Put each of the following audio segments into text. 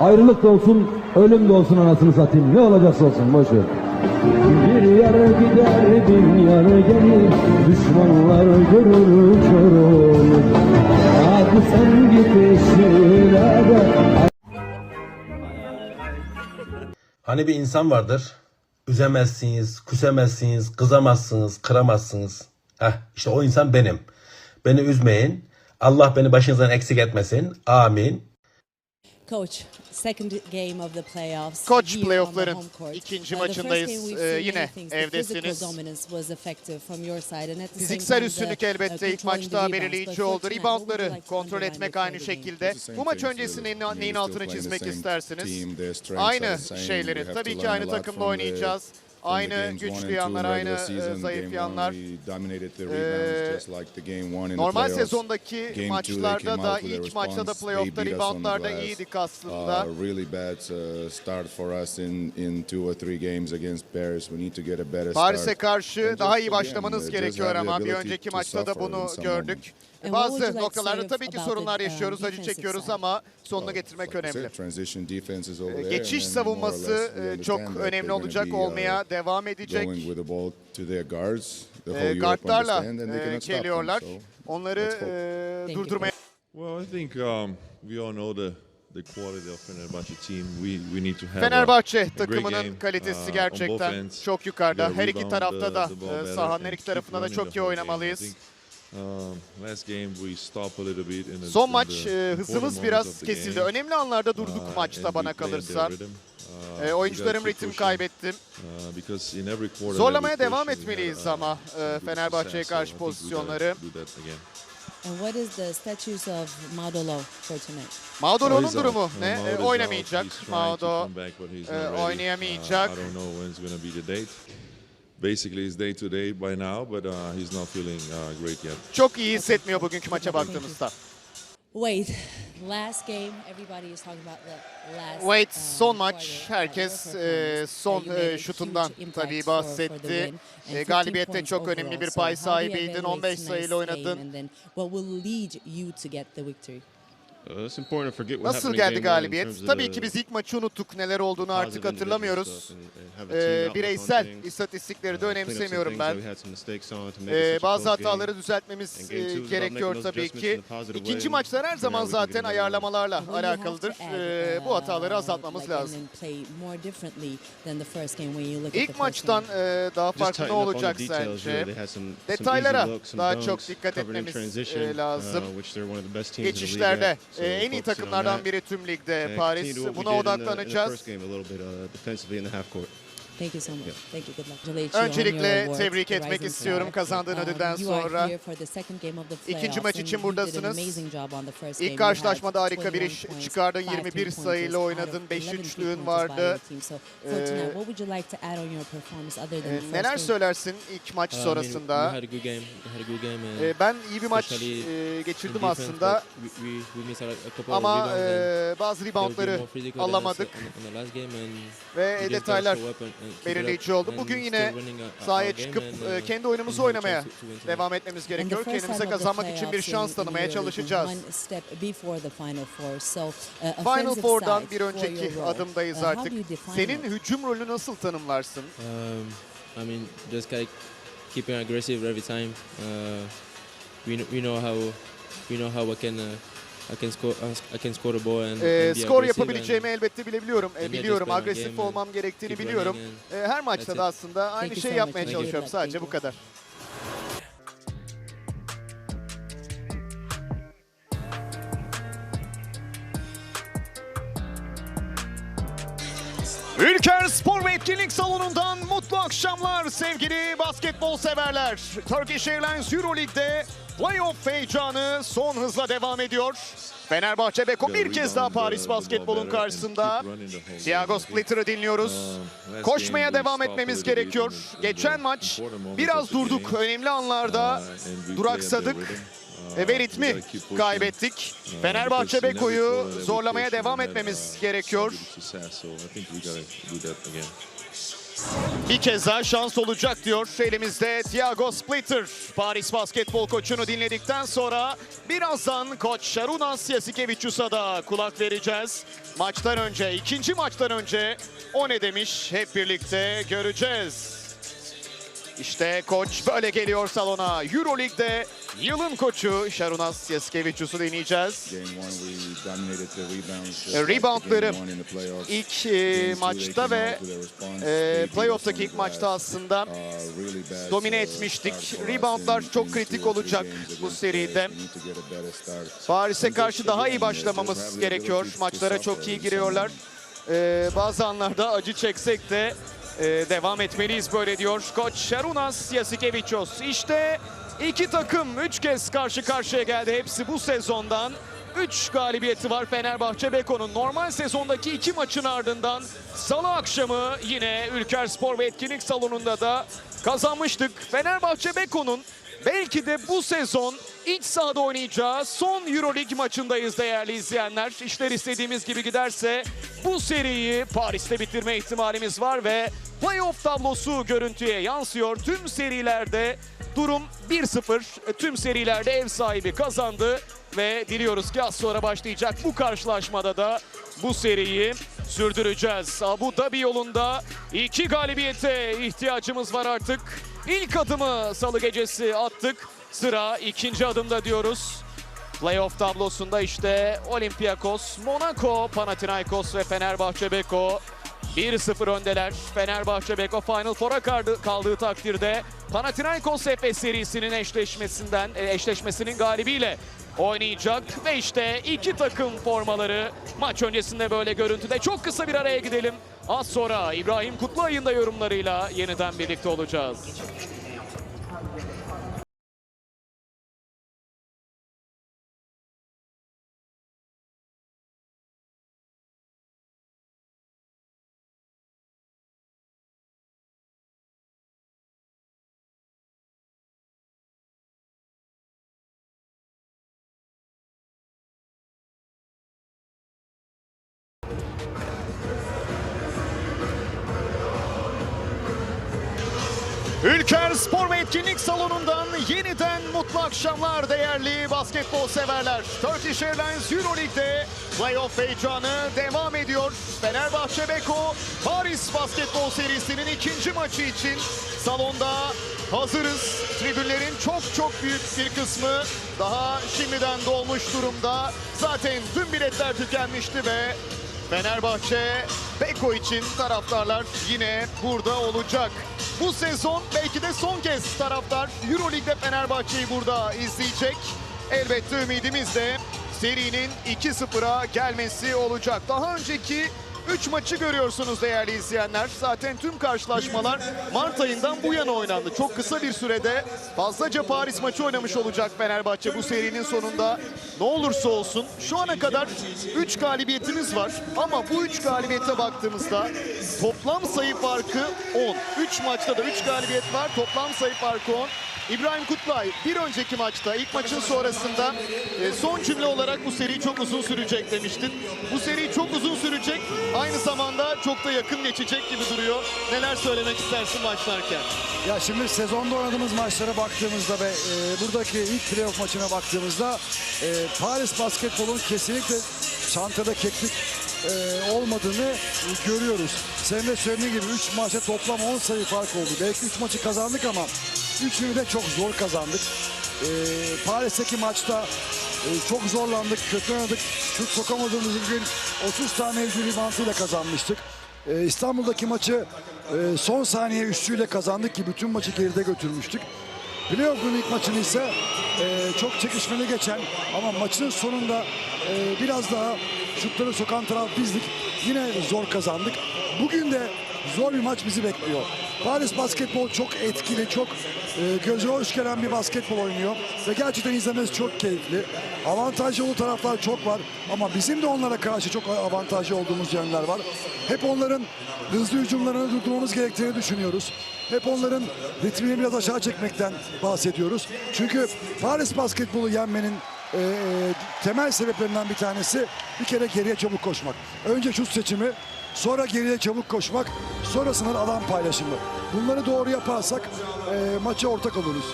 Ayrılık da olsun, ölüm de olsun anasını satayım. Ne olacaksa olsun boş ver. Bir yarı gider, bir yarı gelir. Düşmanlar görür kör olur. Hadi sen git işine de. Hani bir insan vardır. Üzemezsiniz, küsemezsiniz, kızamazsınız, kıramazsınız. Heh, işte o insan benim. Beni üzmeyin. Allah beni başınızdan eksik etmesin. Amin. Coach, second game of the playoffs. Koç, playoff'ların home court. ikinci maçındayız. Ee, yine evdesiniz. physical dominance was effective from your side and at the same Fiziksel üstünlük uh, elbette ilk maçta belirleyici oldu. Reboundları kontrol etmek aynı şekilde. Bu maç öncesinde ne- neyin altını çizmek istersiniz? Aynı şeyleri. Tabii ki aynı takımda oynayacağız. Aynı güçlü yanlar, aynı e, zayıf yanlar. Normal sezondaki maçlarda da ilk maçta da playoff'ta reboundlarda iyiydik aslında. Really bad start for us in in two or three games against Paris. We need to get a better Paris'e karşı daha iyi başlamanız uh, gerekiyor ama bir önceki maçta da bunu gördük. You Bazı noktalarda tabii ki sorunlar um, yaşıyoruz, acı çekiyoruz ama sonunu Well, getirmek önemli. and Geçiş savunması e, çok önemli olacak, be, uh, olmaya devam edecek. Guardlarla e, geliyorlar. Onları e, durdurmaya Well, I think um, we all know the the quality of Fenerbahçe team. We we need to have a- Fenerbahçe a great takımının kalitesi uh, gerçekten çok yukarıda. Her iki tarafta the- da e, sahanın her iki tarafında da çok iyi oynamalıyız. Think, last game we stopped a little bit in the- Son maç e, hızımız biraz kesildi. Önemli anlarda Uh, durduk and maçta bana kalırsa. rhythm. Uh, E, oyuncularım ritim uh, quarter Zorlamaya devam etmeliyiz uh, ama e, Fenerbahçe'ye karşı pozisyonları. And what is the status of Maudolo for tonight? Maudolo'nun He's out. durumu Uh, ne? E, Maudo out. oynamayacak. Maudo e, oynayamayacak. Uh, I don't know when it's going to be the date. Basically, it's day to day by now, but uh, he's not feeling uh, great yet. çok iyi hissetmiyor bugünkü maça baktığımızda. Wait, last game, everybody is talking about the last. Wait, um, son maç herkes e, son e, şutundan tabii bahsetti. E, 15 galibiyette çok önemli bir pay sahibiydin. evaluate 15 tonight's sayıyla oynadın. And then what will lead you to get the victory? Nasıl happened in geldi galibiyet? Tabii ki biz ilk maçı unuttuk. Neler olduğunu artık hatırlamıyoruz. team Ee, bireysel istatistikleri de Uh, önemsemiyorum ben. that we had some mistakes on to make it Ee, bazı hataları düzeltmemiz gerekiyor tabii adjustments ki. İkinci maçlar her zaman zaten ayarlamalarla alakalıdır. Ee, bu hataları uh, azaltmamız like, lazım. İlk maçtan e, daha farklı ne olacak sence? They had some- some Detaylara daha çok dikkat etmemiz, e, lazım. uh, Geçişlerde e, en iyi takımlardan biri tüm ligde And Paris. Buna odaklanacağız. Uh. Thank you so much. Thank you. Good luck. Öncelikle tebrik etmek istiyorum kazandığın Um, ödülden you are sonra. here for the second game of the İkinci playoffs maç için you did an buradasınız. amazing job on the first İlk karşılaşmada harika bir 21 iş çıkardın. five 21 three-pointers sayıyla oynadın. of 5 11 üçlüğün vardı. Ee, tonight, what would you like to add on your performance other than the first neler game? söylersin ilk maç Uh, sonrasında? we had a good game. We had a good game. And Ee, ben iyi bir maç e, geçirdim aslında ama e, bazı reboundları alamadık ve detaylar belirleyici oldu. Bugün yine sahaya çıkıp e, uh, kendi oyunumuzu oynamaya devam etmemiz gerekiyor. Kendimize kazanmak için bir şans tanımaya çalışacağız. Final uh, Final Four'dan bir önceki adımdayız uh, artık. Senin hücum rolünü nasıl tanımlarsın? Um, I mean, just like keeping aggressive every time. Uh, we, we know how we know how I can uh, I can score I can score the ball and, Ee, and skor yapabileceğimi and elbette bilebiliyorum. Yeah, biliyorum agresif olmam gerektiğini biliyorum. Ee, her maçta da aslında aynı şeyi yapmaya çalışıyorum. Sadece bu kadar. Ülker Spor ve Etkinlik Salonu'ndan mutlu akşamlar sevgili basketbol severler. Turkish Airlines Euroleague'de playoff heyecanı son hızla devam ediyor. Fenerbahçe Beko bir kez daha Paris basketbolun karşısında. Thiago Splitter'ı dinliyoruz. Koşmaya devam etmemiz gerekiyor. Geçen maç biraz durduk. Önemli anlarda duraksadık ve ritmi kaybettik. Fenerbahçe Beko'yu zorlamaya devam etmemiz gerekiyor. Bir kez daha şans olacak diyor elimizde Thiago Splitter. Paris basketbol koçunu dinledikten sonra birazdan koç Şarunas Yasikevicius'a da kulak vereceğiz. Maçtan önce, ikinci maçtan önce o ne demiş hep birlikte göreceğiz. İşte koç böyle geliyor salona. Euroleague'de yılın koçu Şarunas rebounds. E, reboundları. İlk e, maçta ve e, playoff'taki ilk maçta aslında Uh, domine etmiştik. Reboundlar çok kritik olacak bu seride. Paris'e karşı daha iyi başlamamız gerekiyor. Maçlara çok iyi giriyorlar. Ee, bazı anlarda acı çeksek de e, devam etmeliyiz böyle diyor. Koç Şarunas Yasikevicius. İşte iki takım üç kez karşı karşıya geldi. Hepsi bu sezondan. 3 galibiyeti var Fenerbahçe Beko'nun. Normal sezondaki iki maçın ardından salı akşamı yine Ülker Spor ve Etkinlik Salonu'nda da kazanmıştık. Fenerbahçe Beko'nun belki de bu sezon iç sahada oynayacağı son Euroleague maçındayız değerli izleyenler. İşler istediğimiz gibi giderse bu seriyi Paris'te bitirme ihtimalimiz var ve playoff tablosu görüntüye yansıyor. Tüm serilerde durum 1-0. Tüm serilerde ev sahibi kazandı ve diliyoruz ki az sonra başlayacak bu karşılaşmada da bu seriyi sürdüreceğiz. Abu Dhabi yolunda iki galibiyete ihtiyacımız var artık. İlk adımı salı gecesi attık. Sıra ikinci adımda diyoruz. Playoff tablosunda işte Olympiakos, Monaco, Panathinaikos ve Fenerbahçe Beko 1-0 öndeler. Fenerbahçe Beko Final Four'a kaldı- kaldığı takdirde Panathinaikos Efes serisinin eşleşmesinden e, eşleşmesinin galibiyle oynayacak ve işte iki takım formaları maç öncesinde böyle görüntüde çok kısa bir araya gidelim. Az sonra İbrahim Kutluay'ın da yorumlarıyla yeniden birlikte olacağız. Ülker Spor ve Etkinlik Salonu'ndan yeniden mutlu akşamlar değerli basketbol severler. Turkish Airlines Euroleague'de playoff heyecanı devam ediyor. Fenerbahçe Beko Paris basketbol serisinin ikinci maçı için salonda hazırız. Tribünlerin çok çok büyük bir kısmı daha şimdiden dolmuş durumda. Zaten tüm biletler tükenmişti ve Fenerbahçe Beko için taraftarlar yine burada olacak. Bu sezon belki de son kez taraftar Euroleague'de Fenerbahçe'yi burada izleyecek. Elbette ümidimiz de serinin 2-0'a gelmesi olacak. Daha önceki 3 maçı görüyorsunuz değerli izleyenler. Zaten tüm karşılaşmalar Mart ayından bu yana oynandı. Çok kısa bir sürede fazlaca Paris maçı oynamış olacak Fenerbahçe bu serinin sonunda. Ne olursa olsun şu ana kadar 3 galibiyetimiz var. Ama bu 3 galibiyete baktığımızda toplam sayı farkı 10. 3 maçta da 3 galibiyet var. Toplam sayı farkı 10. İbrahim Kutlay bir önceki maçta ilk maçın sonrasında e, son cümle olarak bu seri çok uzun sürecek demiştin. Bu seri çok uzun sürecek. Aynı zamanda çok da yakın geçecek gibi duruyor. Neler söylemek istersin başlarken? Ya şimdi sezonda oynadığımız maçlara baktığımızda ve e, buradaki ilk playoff maçına baktığımızda e, Paris basketbolun kesinlikle çantada keklik e, olmadığını görüyoruz. Senin de söylediğin gibi 3 maçta toplam 10 sayı fark oldu. Belki 3 maçı kazandık ama 3'ünü de çok zor kazandık. E, Paris'teki maçta e, çok zorlandık, kötü oynadık. Şut sokamadığımız gün 30 tane hücum ribantıyla kazanmıştık. Ee, İstanbul'daki maçı e, son saniye üstüyle kazandık ki bütün maçı geride götürmüştük. Playoff'un ilk maçını ise e, çok çekişmeli geçen ama maçın sonunda e, biraz daha şutları sokan taraf bizdik. Yine zor kazandık. Bugün de zor bir maç bizi bekliyor. Paris basketbol çok etkili, çok e, göze hoş gelen bir basketbol oynuyor. Ve gerçekten izlemesi çok keyifli. Avantajlı olduğu taraflar çok var. Ama bizim de onlara karşı çok avantajlı olduğumuz yönler var. Hep onların hızlı hücumlarını durdurmamız gerektiğini düşünüyoruz. Hep onların ritmini biraz aşağı çekmekten bahsediyoruz. Çünkü Paris basketbolu yenmenin e, temel sebeplerinden bir tanesi bir kere geriye çabuk koşmak. Önce şut seçimi, sonra geriye çabuk koşmak, sonrasında alan paylaşımı. Bunları doğru yaparsak e, maça ortak oluruz.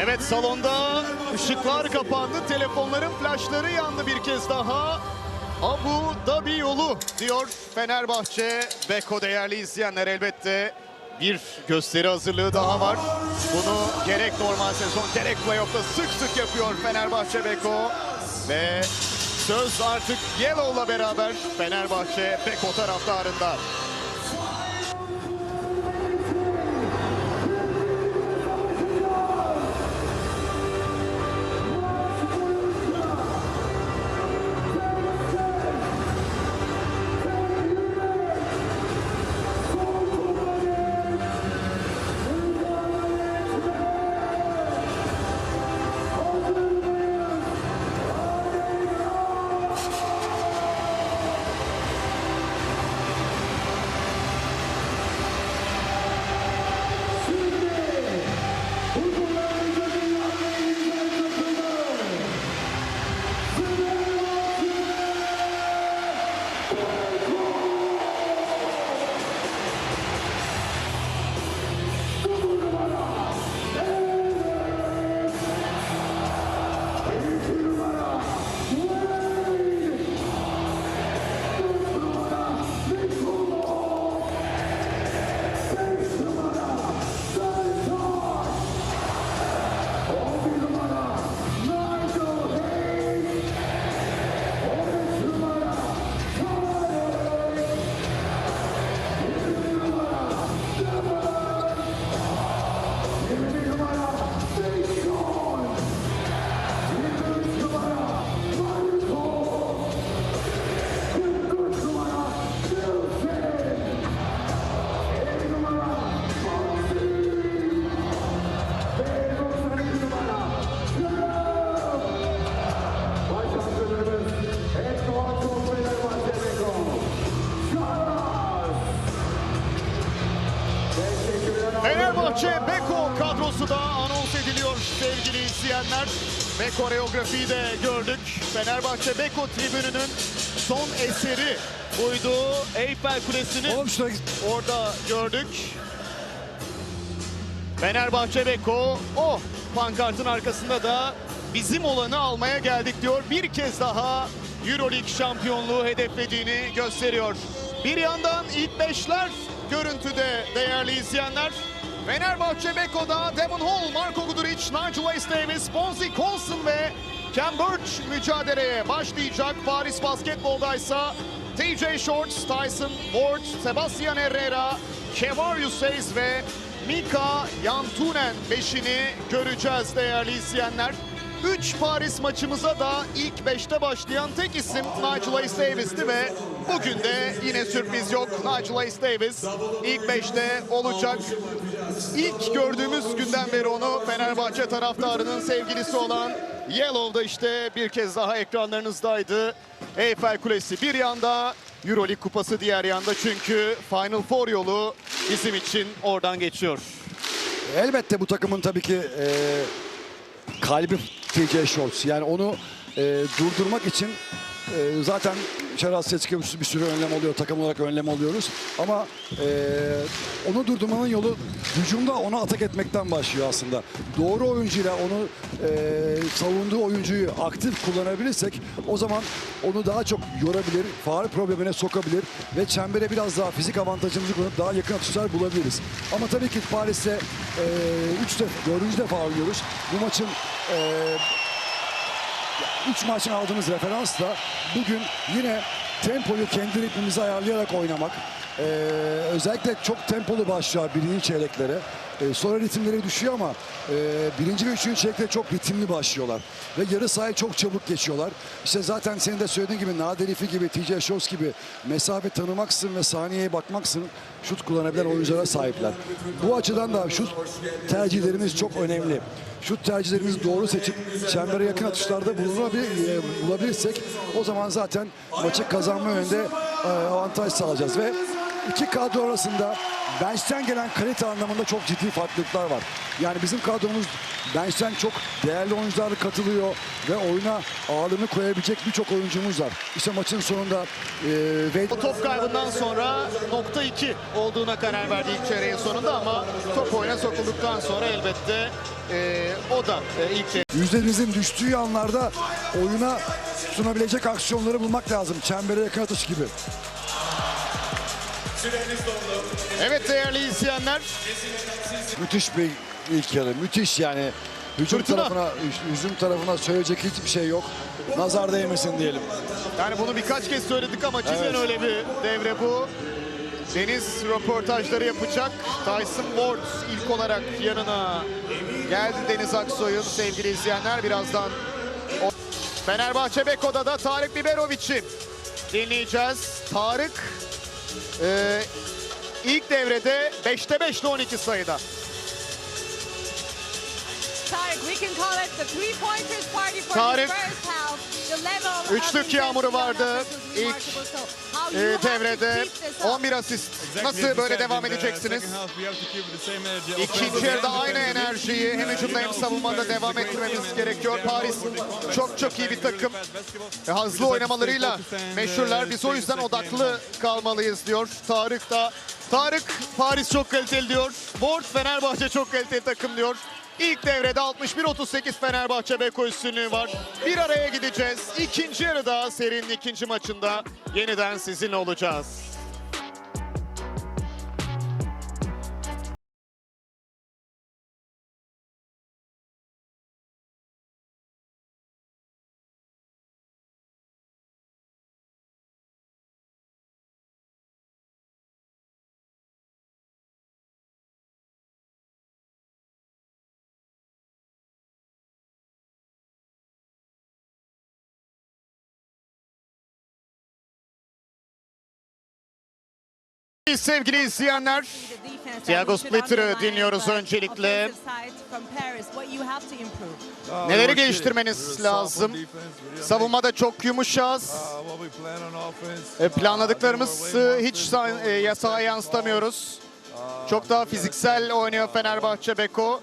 Evet salonda ışıklar kapandı. Telefonların flaşları yandı bir kez daha. Abu Dhabi yolu diyor Fenerbahçe. Beko değerli izleyenler elbette bir gösteri hazırlığı daha var. Bunu gerek normal sezon gerek playoff'ta sık sık yapıyor Fenerbahçe Beko. Ve söz artık Yellow'la beraber Fenerbahçe Beko taraftarında. Koreografiyi de gördük. Fenerbahçe Beko tribününün son eseri buydu. Eyfel Kulesi'ni Oğlum şuna orada gördük. Fenerbahçe Beko o pankartın arkasında da bizim olanı almaya geldik diyor. Bir kez daha Euroleague şampiyonluğu hedeflediğini gösteriyor. Bir yandan ilk beşler görüntüde değerli izleyenler. Fenerbahçe Beko'da Devon Hall, Marco Guduric, Nigel Ace Davis, Bonzi Colson ve Cam Birch mücadeleye başlayacak. Paris Basketbol'da ise TJ Shorts, Tyson Ward, Sebastian Herrera, Kevarius Hayes ve Mika Yantunen beşini göreceğiz değerli izleyenler. 3 Paris maçımıza da ilk 5'te başlayan tek isim Nigel Ace Davis'ti ve bugün de yine sürpriz yok. Nigel Ace Davis ilk 5'te olacak. İlk gördüğümüz günden beri onu Fenerbahçe taraftarının sevgilisi olan Yellow'da işte bir kez daha ekranlarınızdaydı. Eyfel Kulesi bir yanda, Euroleague kupası diğer yanda çünkü Final Four yolu bizim için oradan geçiyor. Elbette bu takımın tabii ki e, kalbi TJ Shorts. Yani onu e, durdurmak için e, zaten Şeraz Seçki bir sürü önlem oluyor. Takım olarak önlem alıyoruz. Ama e, onu durdurmanın yolu hücumda onu atak etmekten başlıyor aslında. Doğru oyuncuyla onu e, savunduğu oyuncuyu aktif kullanabilirsek o zaman onu daha çok yorabilir, faal problemine sokabilir ve çembere biraz daha fizik avantajımızı kullanıp daha yakın atışlar bulabiliriz. Ama tabii ki Paris'te e, üç defa, dördüncü defa oynuyoruz. Bu maçın e, 3 maçın aldığımız referansla bugün yine tempoyu kendi ritmimize ayarlayarak oynamak. Ee, özellikle çok tempolu başlıyor birinci çeyreklere. Ee, sonra ritimleri düşüyor ama e, birinci ve üçüncü çeyrekte çok ritimli başlıyorlar. Ve yarı sahayı çok çabuk geçiyorlar. İşte zaten senin de söylediğin gibi Nadir İfi gibi, TJ Shorts gibi mesafe tanımaksın ve saniyeye bakmaksın şut kullanabilen oyunculara sahipler. Bu açıdan da şut tercihlerimiz çok önemli. Şut tercihlerimizi doğru seçip çembere yakın atışlarda e, bulabilirsek o zaman zaten maçı kazanma yönünde e, avantaj sağlayacağız. Ve iki kadro arasında bench'ten gelen kalite anlamında çok ciddi farklılıklar var. Yani bizim kadromuz bench'ten çok değerli oyuncular katılıyor ve oyuna ağırlığını koyabilecek birçok oyuncumuz var. İşte maçın sonunda e, O top kaybından sonra nokta 2 olduğuna karar verdi ilk çeyreğin sonunda ama top oyuna sokulduktan sonra elbette e, o da e, ilk çeyreğin yüzlerinizin düştüğü anlarda oyuna sunabilecek aksiyonları bulmak lazım. Çembere yakın atış gibi. Evet değerli izleyenler Müthiş bir ilk yarı. Müthiş yani. Hücum Fırtına. tarafına, hücum tarafına söyleyecek hiçbir şey yok. Nazar değmesin diyelim. yani bunu birkaç kez söyledik ama cidden öyle bir devre bu. Deniz röportajları yapacak. Tyson Ward ilk olarak yanına geldi Deniz Aksoy'un sevgili izleyenler. Birazdan Fenerbahçe Beko'da da Tarık Biberovic'i dinleyeceğiz. Tarık e, ilk devrede 5'te 5'li 12 sayıda. Tarık, üçlük yağmuru vardı ilk, e, devrede keep this up. 11 asist. Nasıl böyle devam edeceksiniz? İkinci yarıda aynı enerjiyi hem hücumda hem savunmada devam ettirmemiz gerekiyor. Paris çok çok iyi bir takım. E, Hızlı oynamalarıyla meşhurlar. Biz o yüzden odaklı kalmalıyız diyor. Tarık da. Tarık Paris çok kaliteli diyor. Bord Fenerbahçe çok kaliteli takım diyor. İlk devrede 61-38 Fenerbahçe Beko üstünlüğü var. Bir araya gideceğiz. İkinci yarıda serinin ikinci maçında yeniden sizinle olacağız. Sevgili izleyenler, Thiago Splitter'ı dinliyoruz öncelikle. Neleri geliştirmeniz lazım? Savunmada çok yumuşağız. E, Planladıklarımız e, hiç e, yasağa yansıtamıyoruz. Çok daha fiziksel oynuyor Fenerbahçe Beko.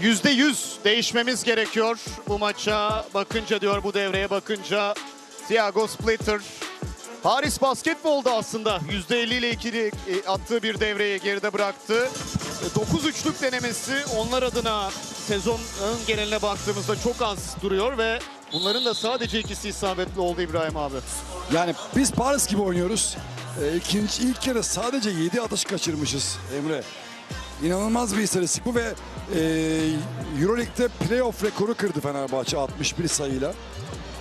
Yüzde yüz değişmemiz gerekiyor bu maça bakınca diyor bu devreye bakınca. Thiago Splitter. Paris basketbolda aslında %50 ile ikili e, attığı bir devreyi geride bıraktı. 9 üçlük denemesi onlar adına sezonun geneline baktığımızda çok az duruyor ve bunların da sadece ikisi isabetli oldu İbrahim abi. Yani biz Paris gibi oynuyoruz. Ee, ikinci, ilk yarı sadece 7 atış kaçırmışız Emre. İnanılmaz bir istatistik bu ve e, Euroleague'de playoff rekoru kırdı Fenerbahçe 61 sayıyla.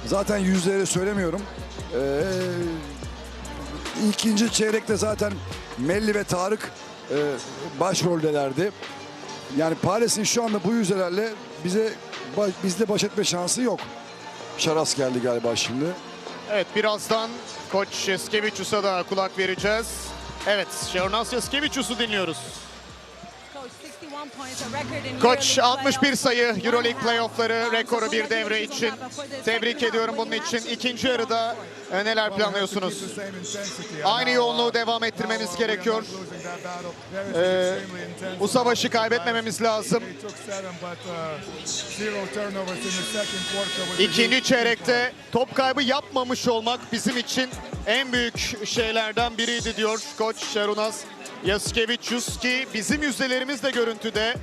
Zaten yüzleri söylemiyorum. Ee, ikinci çeyrekte zaten Melli ve Tarık e, başroldelerdi. Yani Paris'in şu anda bu yüzdelerle bize ba- bizle baş etme şansı yok. Şaras geldi galiba şimdi. Evet birazdan Koç Yaskevicius'a da kulak vereceğiz. Evet Şernas Yaskevicius'u dinliyoruz. Koç Euroleague 61 sayı. Euroleague playoffları rekoru bir devre için. Tebrik ediyorum bunun için. İkinci yarıda e, neler planlıyorsunuz? Aynı yoğunluğu devam ettirmemiz gerekiyor. Ee, bu savaşı kaybetmememiz lazım. İkinci çeyrekte top kaybı yapmamış olmak bizim için en büyük şeylerden biriydi diyor Koç Şarunas Yaskevicius ki bizim yüzdelerimiz de görüntüde.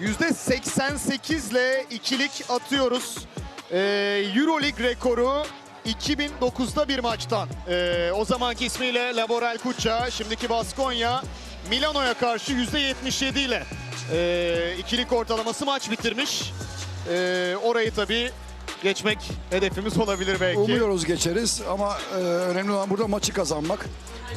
Yüzde 88 ile ikilik atıyoruz. Ee, Euroleague rekoru 2009'da bir maçtan. Ee, o zamanki ismiyle Laboral Kucha, şimdiki Baskonya Milano'ya karşı %77 ile e, ikilik ortalaması maç bitirmiş. Ee, orayı tabii geçmek hedefimiz olabilir belki. Umuyoruz geçeriz ama e, önemli olan burada maçı kazanmak.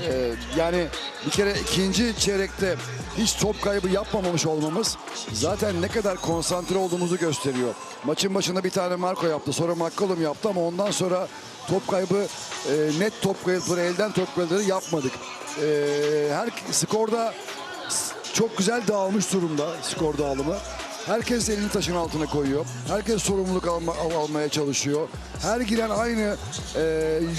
E, yani bir kere ikinci çeyrekte hiç top kaybı yapmamamış olmamız zaten ne kadar konsantre olduğumuzu gösteriyor. Maçın başında bir tane Marco yaptı sonra McCollum yaptı ama ondan sonra top kaybı e, net top kayıpları elden top kayıpları yapmadık. E, her skorda çok güzel dağılmış durumda skor dağılımı. Herkes elini taşın altına koyuyor. Herkes sorumluluk alma, al- almaya çalışıyor. Her giren aynı e,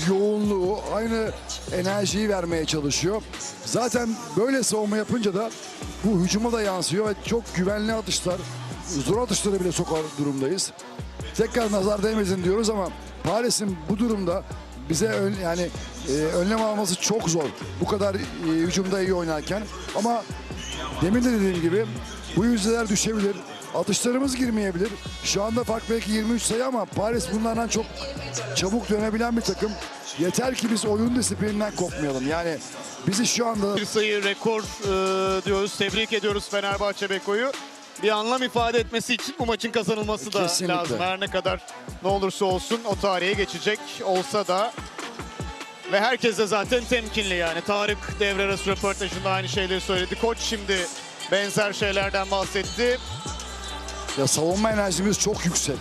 yoğunluğu, aynı enerjiyi vermeye çalışıyor. Zaten böyle savunma yapınca da bu hücuma da yansıyor ve çok güvenli atışlar, zor atışları bile sokar durumdayız. Tekrar nazar değmesin diyoruz ama Paris'in bu durumda bize ön, yani e, önlem alması çok zor. Bu kadar e, hücumda iyi oynarken ama demin de dediğim gibi bu yüzdeler düşebilir. Atışlarımız girmeyebilir. Şu anda fark belki 23 sayı ama Paris bunlardan çok çabuk dönebilen bir takım. Yeter ki biz oyun disiplininden kopmayalım. Yani bizi şu anda Bir sayı rekor e, diyoruz. Tebrik ediyoruz Fenerbahçe Beko'yu. Bir anlam ifade etmesi için bu maçın kazanılması da Kesinlikle. lazım. Her ne kadar ne olursa olsun o tarihe geçecek olsa da ve herkes de zaten temkinli yani. Tarık devre arası röportajında aynı şeyleri söyledi. Koç şimdi benzer şeylerden bahsetti. Ya savunma enerjimiz çok yüksek.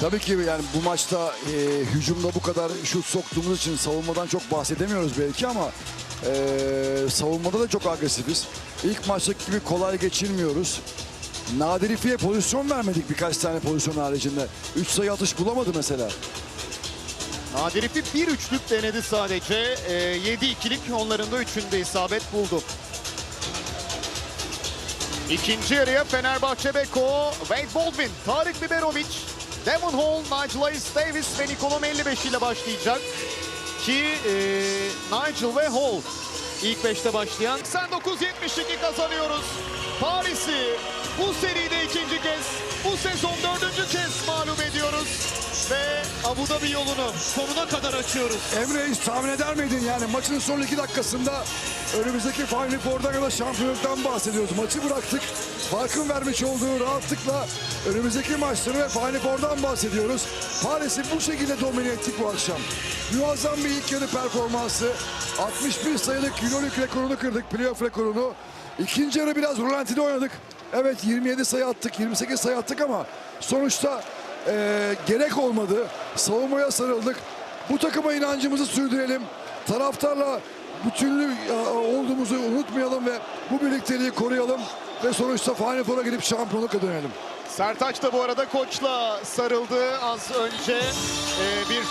Tabii ki yani bu maçta e, hücumda bu kadar şut soktuğumuz için savunmadan çok bahsedemiyoruz belki ama e, savunmada da çok agresifiz. İlk maçtaki gibi kolay geçirmiyoruz. Nadir İfi'ye pozisyon vermedik birkaç tane pozisyon haricinde. 3 sayı atış bulamadı mesela. Nadir İpi bir üçlük denedi sadece. E, 7-2'lik onların da üçünde isabet buldu. İkinci yarıya Fenerbahçe Beko, Wade Baldwin, Tarık Biberovic, Devon Hall, Nigel Davis ve Nikolom 55 ile başlayacak. Ki e, Nigel ve Hall ilk 5'te başlayan. 89-72 kazanıyoruz. Paris'i bu seride ikinci kez, bu sezon dördüncü kez mağlup ediyoruz. Ve Abu Dhabi yolunu sonuna kadar açıyoruz. Emre hiç tahmin eder miydin yani maçın son iki dakikasında önümüzdeki Final Four'da kadar şampiyonluktan bahsediyoruz. Maçı bıraktık. Farkın vermiş olduğu rahatlıkla önümüzdeki maçları ve Final Four'dan bahsediyoruz. Paris'i bu şekilde domine ettik bu akşam. Muazzam bir ilk yarı performansı. 61 sayılık Euroleague rekorunu kırdık, playoff rekorunu. İkinci yarı biraz rölantide oynadık. Evet 27 sayı attık, 28 sayı attık ama sonuçta eee, gerek olmadı. Savunmaya sarıldık. Bu takıma inancımızı sürdürelim. Taraftarla bütünlü e, olduğumuzu unutmayalım ve bu birlikteliği koruyalım. Ve sonuçta Final Four'a gidip şampiyonlukla dönelim. Sertaç da bu arada koçla sarıldı az önce. Ee, bir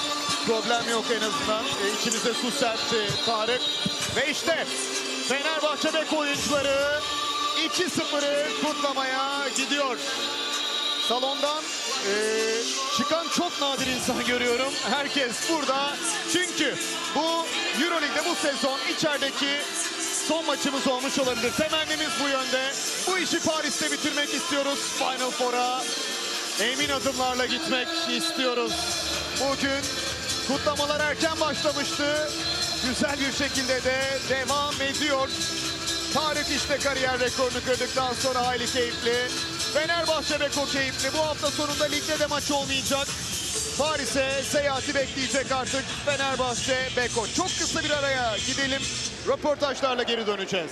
problem yok en azından. Ee, içimize su serpti Tarık. Ve işte Fenerbahçe Bek oyuncuları 2-0'ı kutlamaya gidiyor. Salondan e, çıkan çok nadir insan görüyorum. Herkes burada. Çünkü bu Euroleague'de bu sezon içerideki son maçımız olmuş olabilir. Temennimiz bu yönde. Bu işi Paris'te bitirmek istiyoruz. Final Four'a emin adımlarla gitmek istiyoruz. Bugün kutlamalar erken başlamıştı. Güzel bir şekilde de devam ediyor. Tarık işte kariyer rekorunu kırdıktan sonra hayli keyifli. Fenerbahçe Beko keyifli. Bu hafta sonunda ligde de maç olmayacak. Paris'e seyahati bekleyecek artık Fenerbahçe Beko. Çok kısa bir araya gidelim. Röportajlarla geri döneceğiz.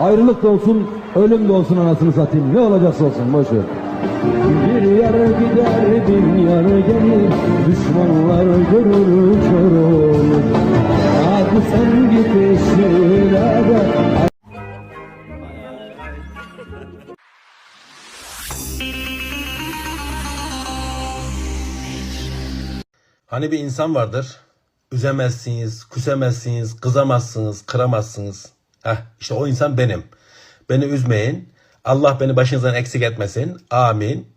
Ayrılık da olsun, ölüm de olsun anasını satayım. Ne olacaksa olsun boş. Bir yarı gider, bin yarı gelir. Düşmanlar görür kör olur. Hadi sen git işine de. Hani bir insan vardır. Üzemezsiniz, küsemezsiniz, kızamazsınız, kıramazsınız. Heh, işte o insan benim. Beni üzmeyin. Allah beni başınızdan eksik etmesin. Amin.